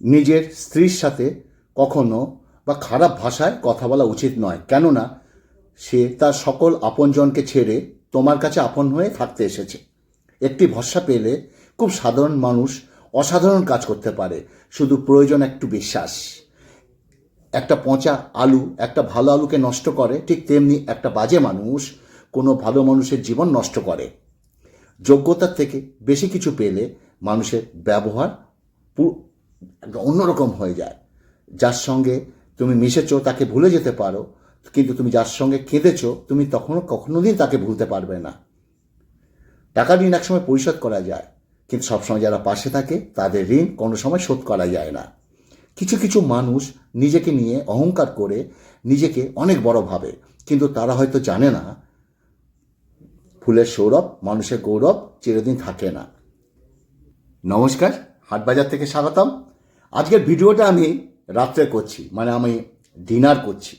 নিজের স্ত্রীর সাথে কখনো বা খারাপ ভাষায় কথা বলা উচিত নয়। কেননা, সে তার সকল আপনজনকে ছেড়ে তোমার কাছে আপন হয়ে থাকতে এসেছে। একটি ভরসা পেলে খুব সাধারণ মানুষ অসাধারণ কাজ করতে পারে। শুধু প্রয়োজন একটু বিশ্বাস। একটা পচা আলু, একটা ভালো আলুকে নষ্ট করে, ঠিক তেমনি একটা বাজে মানুষ কোনো ভালো মানুষের জীবন নষ্ট করে। যোগ্যতার থেকে বেশি কিছু পেলে মানুষের ব্যবহার অন্যরকম হয়ে যায়। যার সঙ্গে তুমি মিশেছ, তাকে ভুলে যেতে পারো, কিন্তু তুমি যার সঙ্গে কেঁদেছো, তুমি তখনও কখনো দিন তাকে ভুলতে পারবে না। টাকা ঋণ একসময় পরিশোধ করা যায়, কিন্তু সবসময় যারা পাশে থাকে, তাদের ঋণ কোনো সময় শোধ করা যায় না। কিছু কিছু মানুষ নিজেকে নিয়ে অহংকার করে, নিজেকে অনেক বড় ভাবে, কিন্তু তারা হয়তো জানে না, ফুলের সৌরভ, মানুষের গৌরব চিরদিন থাকে না। নমস্কার, হাটবাজার থেকে স্বাগতম। আজকের ভিডিওটা আমি রাত্রে করছি মানে আমি ডিনার করছি।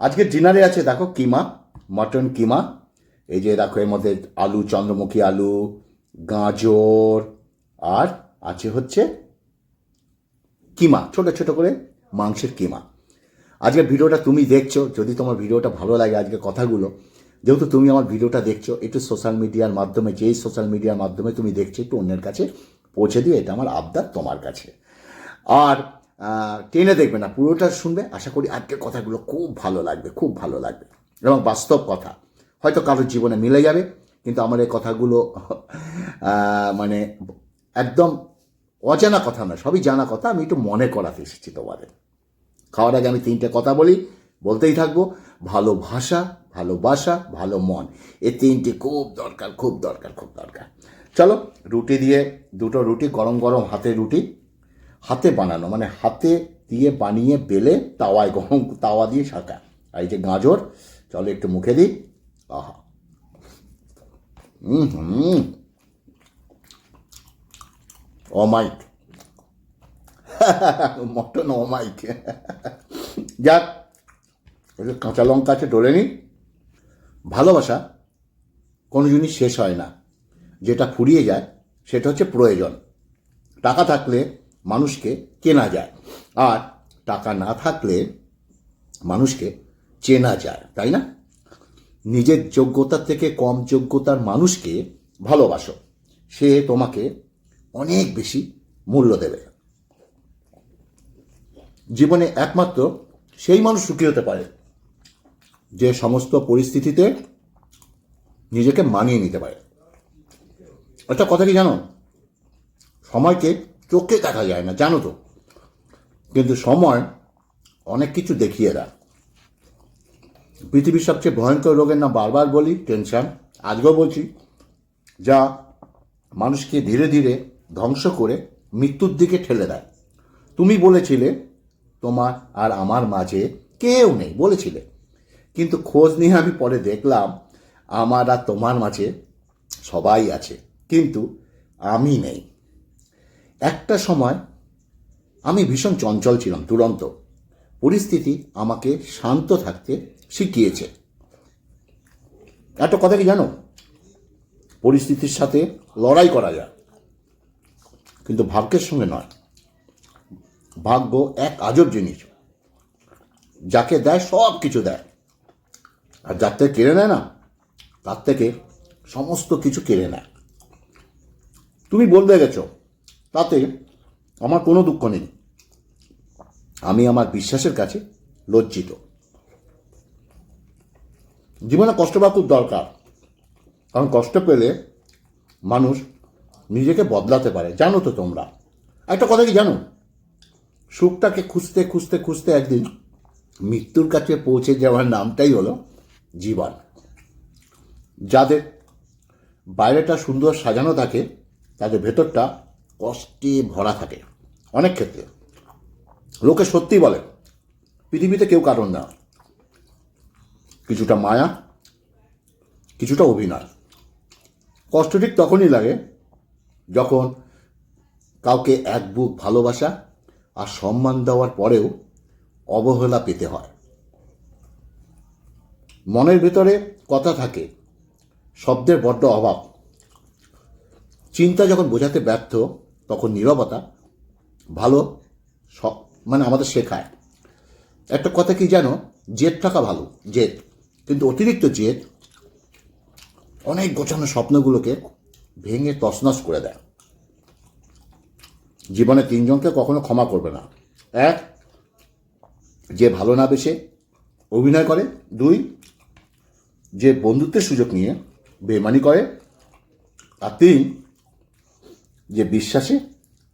আজকের ডিনারে আছে, দেখো, কিমা, মটন কিমা, এই যে দেখো, এর মধ্যে আলু, চন্দ্রমুখী আলু, গাজর, আর আছে হচ্ছে কিমা, ছোট ছোট করে মাংসের কিমা। আজকের ভিডিওটা তুমি দেখছ, যদি তোমার ভিডিওটা ভালো লাগে আজকে কথাগুলো, যেহেতু তুমি আমার ভিডিওটা দেখছ, একটু সোশ্যাল মিডিয়ার মাধ্যমে, যেই সোশ্যাল মিডিয়ার মাধ্যমে তুমি দেখছ, একটু অন্যের কাছে পৌঁছে দিও, এটা আমার আবদার তোমার কাছে। আর টেনে দেখবে না, পুরোটা শুনবে। আশা করি আজকের কথাগুলো খুব ভালো লাগবে, খুব ভালো লাগবে। এবং বাস্তব কথা। হয়তো কারোর জীবনে মিলে যাবে, কিন্তু আমার এই কথাগুলো মানে একদম অজানা কথা না সবই জানা কথা। আমি একটু মনে করাতে এসেছি তোমাদের। খাওয়ার আগে আমি তিনটে কথা বলি, বলতেই থাকব। ভালো ভাষা ভালোবাসা ভালো মন। এ তিনটে খুব দরকার খুব দরকার খুব দরকার। চলো, রুটি দিয়ে, দুটো রুটি, গরম গরম হাতে রুটি। হাতে বানানো মানে হাতে দিয়ে বানিয়ে বেলে তাওয়ায় গরম, তাওয়া দিয়ে শাকা আর এই যে গাজর, চলো একটু মুখে দিই। আহা। হুম। হুম অমাইক মটন অমাইক যাক কাঁচা লঙ্কা আছে, ডলে নিই ভালোবাসা কোনো জিনিস শেষ হয় না। যেটা ফুরিয়ে যায়, সেটা হচ্ছে প্রয়োজন। টাকা থাকলে মানুষকে কেনা যায়। আর টাকা না থাকলে মানুষকে চেনা যায়, তাই না? নিজের যোগ্যতার থেকে কম যোগ্যতার মানুষকে ভালোবাসো। সে তোমাকে অনেক বেশি মূল্য দেবে। জীবনে একমাত্র সেই মানুষ সুখী হতে পারে, যে সমস্ত পরিস্থিতিতে নিজেকে মানিয়ে নিতে পারে। একটা কথা কি জানো? সময়কে চোখে দেখা যায় না, জানো তো। কিন্তু সময় অনেক কিছু দেখিয়ে দেয়। পৃথিবীর সবচেয়ে ভয়ঙ্কর রোগের নাম বারবার বলি, টেনশন। আজকেও বলছি, যা মানুষকে ধীরে ধীরে ধ্বংস করে মৃত্যুর দিকে ঠেলে দেয়। তুমি বলেছিলে, তোমার আর আমার মাঝে কেউ নেই, বলেছিলে। কিন্তু খোঁজ নিয়ে আমি পরে দেখলাম, আমার আর তোমার মাঝে সবাই আছে, কিন্তু আমি নেই। একটা সময় আমি ভীষণ চঞ্চল ছিলাম, দুরন্ত। পরিস্থিতি আমাকে শান্ত থাকতে শিখিয়েছে। একটা কথা কি জানো? পরিস্থিতির সাথে লড়াই করা যায়, কিন্তু ভাগ্যের সঙ্গে নয়। ভাগ্য এক আজব জিনিস, যাকে দেয় সব কিছু দেয়। আর যার থেকে কেড়ে নেয় না, তার থেকে সমস্ত কিছু কেড়ে নেয়। তুমি বলতে গেছো। তাতে আমার কোনো দুঃখ নেই। আমি আমার বিশ্বাসের কাছে লজ্জিত। জীবনে কষ্ট পাওয়া খুব দরকার, কারণ কষ্ট পেলে মানুষ নিজেকে বদলাতে পারে। জানো তো তোমরা। একটা কথা কি জানো? সুখটাকে খুঁজতে খুঁজতে খুঁজতে একদিন মৃত্যুর কাছে পৌঁছে যাওয়ার নামটাই হলো জীবন। যাদের বাইরেটা সুন্দর সাজানো থাকে, তাদের ভেতরটা কষ্টে ভরা থাকে। অনেক ক্ষেত্রে। লোকে সত্যি বলে, পৃথিবীতে কেউ কারণ না। কিছুটা মায়া, কিছুটা অভিনয়। কষ্ট ঠিক তখনই লাগে যখন কাউকে এক বুক ভালোবাসা আর সম্মান দেওয়ার পরেও অবহেলা পেতে হয়। মনের ভেতরে কথা থাকে, শব্দের বড্ড অভাব। চিন্তা যখন বোঝাতে ব্যর্থ তখন নীরবতা, ভালো মানে আমাদের শেখায়। একটা কথা কি জানো? জেদ থাকা ভালো, জেদ। কিন্তু অতিরিক্ত জেদ অনেক গোছানো স্বপ্নগুলোকে ভেঙে তছনছ করে দেয়। জীবনে তিনজনকে কখনো ক্ষমা করবে না। এক, যে ভালো না বেশে অভিনয় করে। দুই, যে বন্ধুত্বের সুযোগ নিয়ে বেমানি করে। আর তিন যে বিশ্বাসে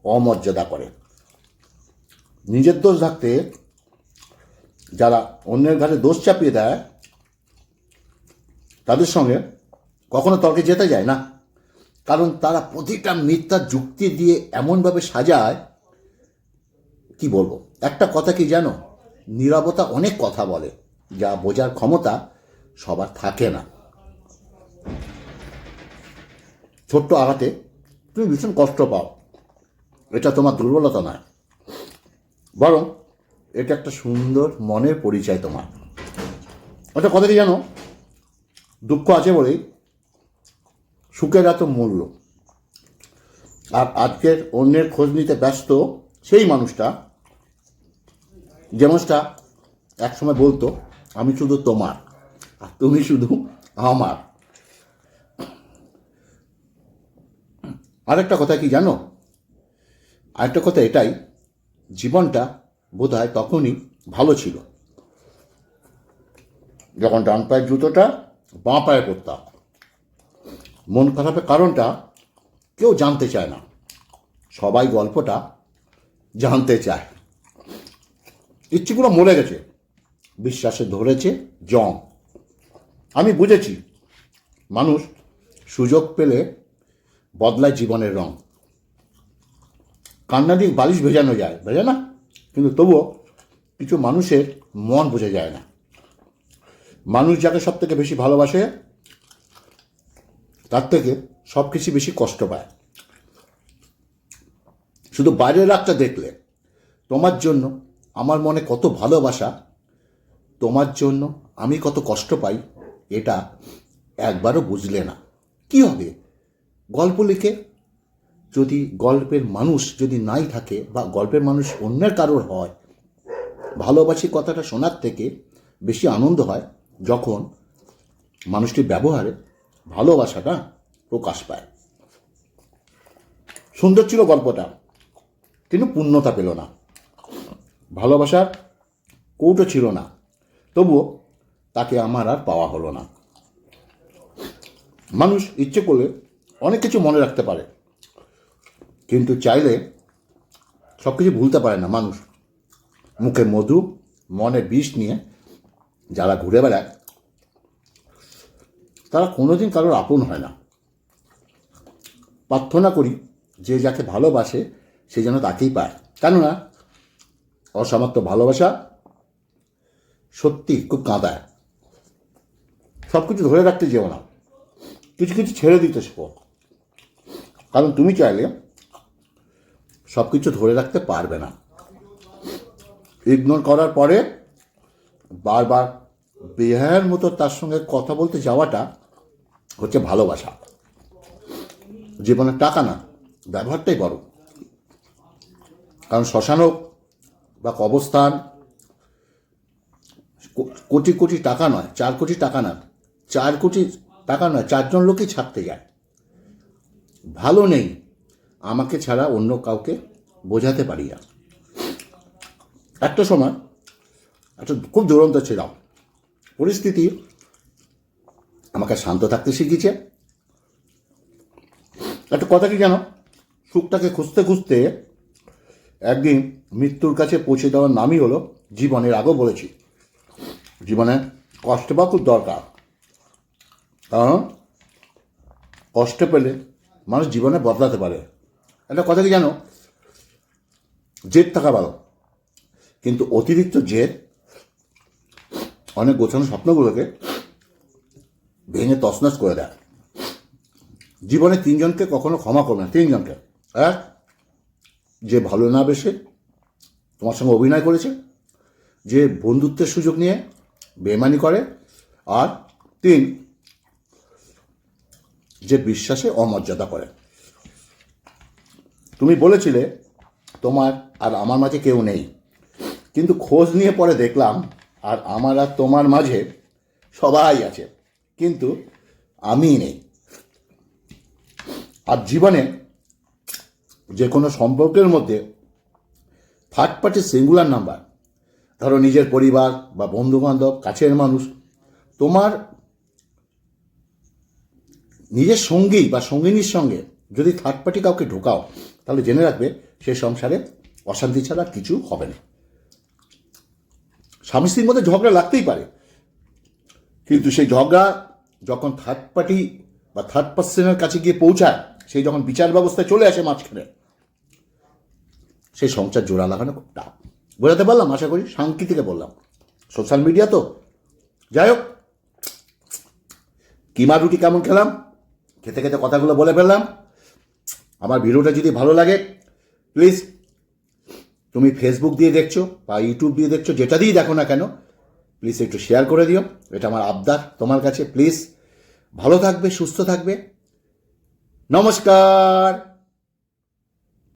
অমর্যাদা করে। নিজের দোষ থাকতে যারা অন্যের ঘাড়ে দোষ চাপিয়ে দেয়, তাদের সঙ্গে কখনো তর্কে যেতে যায় না। কারণ তারা প্রতিটা মিথ্যার যুক্তি দিয়ে এমনভাবে সাজায়, কি বলব? একটা কথা কি জানো? নিরবতা অনেক কথা বলে, যা বোঝার ক্ষমতা সবার থাকে না। ছোট্ট আঘাতে তুমি ভীষণ কষ্ট পাও। এটা তোমার দুর্বলতা নয়। বরং এটা একটা সুন্দর মনের পরিচয় তোমার। ওটা কথাটি জানো? দুঃখ আছে বলেই সুখের এত মূল্য। আর আজকের অন্যের খোঁজ নিতে ব্যস্ত সেই মানুষটা, যে মানুষটা একসময় বলতো, আমি শুধু তোমার, আর তুমি শুধু আমার। আরেকটা কথা কি জানো? আরেকটা কথা এটাই, জীবনটা বোধ হয় তখনই ভালো ছিল, যখন ডান পায়ের জুতোটা বাঁ পায়ে পরতাম মন খারাপের কারণটা কেউ জানতে চায় না, সবাই গল্পটা জানতে চায়। ইচ্ছেগুলো মরে গেছে, বিশ্বাসে ধরেছে জং। আমি বুঝেছি, মানুষ সুযোগ পেলে বদলায় জীবনের রং। কান্না দিয়ে বালিশ ভেজানো যায় ভেজে না? কিন্তু তবুও কিছু মানুষের মন বোঝা যায় না। মানুষ যাকে সব থেকে বেশি ভালোবাসে, তার থেকে সব কিছু বেশি কষ্ট পায়। শুধু বাইরের রাগটা দেখলে, তোমার জন্য আমার মনে কত ভালোবাসা, তোমার জন্য আমি কত কষ্ট পাই, এটা একবারও বুঝলে না। কি হবে? গল্প লিখে, যদি গল্পের মানুষ যদি নাই থাকে বা গল্পের মানুষ অন্যের কারোর হয়, ভালোবাসি কথাটা শোনার থেকে বেশি আনন্দ হয় যখন মানুষটির ব্যবহারে ভালোবাসাটা প্রকাশ পায়। সুন্দর ছিল গল্পটা, কিন্তু পূর্ণতা পেল না। ভালোবাসার কৌটো ছিল না, তবুও তাকে আমার আর পাওয়া হলো না। মানুষ ইচ্ছে করলে অনেক কিছু মনে রাখতে পারে। কিন্তু চাইলে সব কিছু ভুলতে পারে না মানুষ। মুখে মধু, মনে বিষ নিয়ে যারা ঘুরে বেড়ায়, তারা কোনোদিন কারোর আপন হয় না। প্রার্থনা করি যে যাকে ভালোবাসে, সে যেন তাকেই পায়। কেননা অসমাপ্ত ভালোবাসা সত্যি খুব কাঁদায়। সব কিছু ধরে রাখতে যেও না। কিছু কিছু ছেড়ে দিতে শেখো। কারণ তুমি চাইলে সব কিছু ধরে রাখতে পারবে না। ইগনোর করার পরে বারবার বেহায়ের মতো তার সঙ্গে কথা বলতে যাওয়াটা হচ্ছে ভালোবাসা। জীবনে টাকা না, ব্যবহারটাই বড়। কারণ শ্মশান বা কবস্থান কোটি কোটি টাকা নয়, চার কোটি টাকা না, চার কোটি টাকা নয়, চারজন লোকই ছাড়তে যায়। ভালো নেই, আমাকে ছাড়া অন্য কাউকে বোঝাতে পারি না একটা সময়, একটা খুব দুরন্ত ছিলাম। পরিস্থিতি আমাকে শান্ত থাকতে শিখিয়েছে। একটা কথা কি জানো? সুখটাকে খুঁজতে খুঁজতে একদিন মৃত্যুর কাছে পৌঁছে দেওয়ার নামই হলো জীবনের আগেও বলেছি। জীবনে কষ্ট পাওয়া খুব দরকার। কারণ কষ্ট পেলে মানুষ জীবনে বদলাতে পারে। একটা কথা কি জানো? জেদ থাকা ভালো। কিন্তু অতিরিক্ত জেদ অনেক গোছানো স্বপ্নগুলোকে ভেঙে তছনছ করে দেয়। জীবনে তিনজনকে কখনো ক্ষমা করবে না, তিনজনকে। এক, যে ভালো না বেসে তোমার সঙ্গে অভিনয় করেছে, যে বন্ধুত্বের সুযোগ নিয়ে বেমানি করে। আর তিন যে বিশ্বাসে অমর্যাদা করে। তুমি বলেছিলে, তোমার আর আমার মাঝে কেউ নেই। কিন্তু খোঁজ নিয়ে পরে দেখলাম, আর আমার আর তোমার মাঝে সবাই আছে, কিন্তু আমি নেই। আর জীবনে যে কোনো সম্পর্কের মধ্যে থার্ড পার্টি সিঙ্গুলার নাম্বার ধরো নিজের পরিবার বা বন্ধু বান্ধব কাছের মানুষ, তোমার নিজের সঙ্গী বা সঙ্গিনীর সঙ্গে যদি থার্ড পার্টি কাউকে ঢোকাও, তাহলে জেনে রাখবে সে সংসারে অশান্তি ছাড়া কিছু হবে না। স্বামী স্ত্রীর মধ্যে ঝগড়া লাগতেই পারে। কিন্তু সেই ঝগড়া যখন থার্ড পার্টি বা থার্ড পার্সনের কাছে গিয়ে পৌঁছায়, সেই যখন বিচার ব্যবস্থায় চলে আসে মাঝখানে, সেই সংসার জোড়া লাগানো খুব টাফ। বোঝাতে পারলাম? আশা করি সাংকি থেকে বললাম। সোশ্যাল মিডিয়া তো। যাই হোক, কিমা রুটি কেমন খেলাম? খেতে খেতে কথাগুলো বলে ফেললাম। আমার ভিডিওটা যদি ভালো লাগে প্লিজ তুমি ফেসবুক দিয়ে দেখছ বা ইউটিউব দিয়ে দেখছ, যেটা দিয়েই দেখো না কেন প্লিজ একটু শেয়ার করে দিও। এটা আমার আবদার তোমার কাছে প্লিজ ভালো থাকবে, সুস্থ থাকবে। নমস্কার!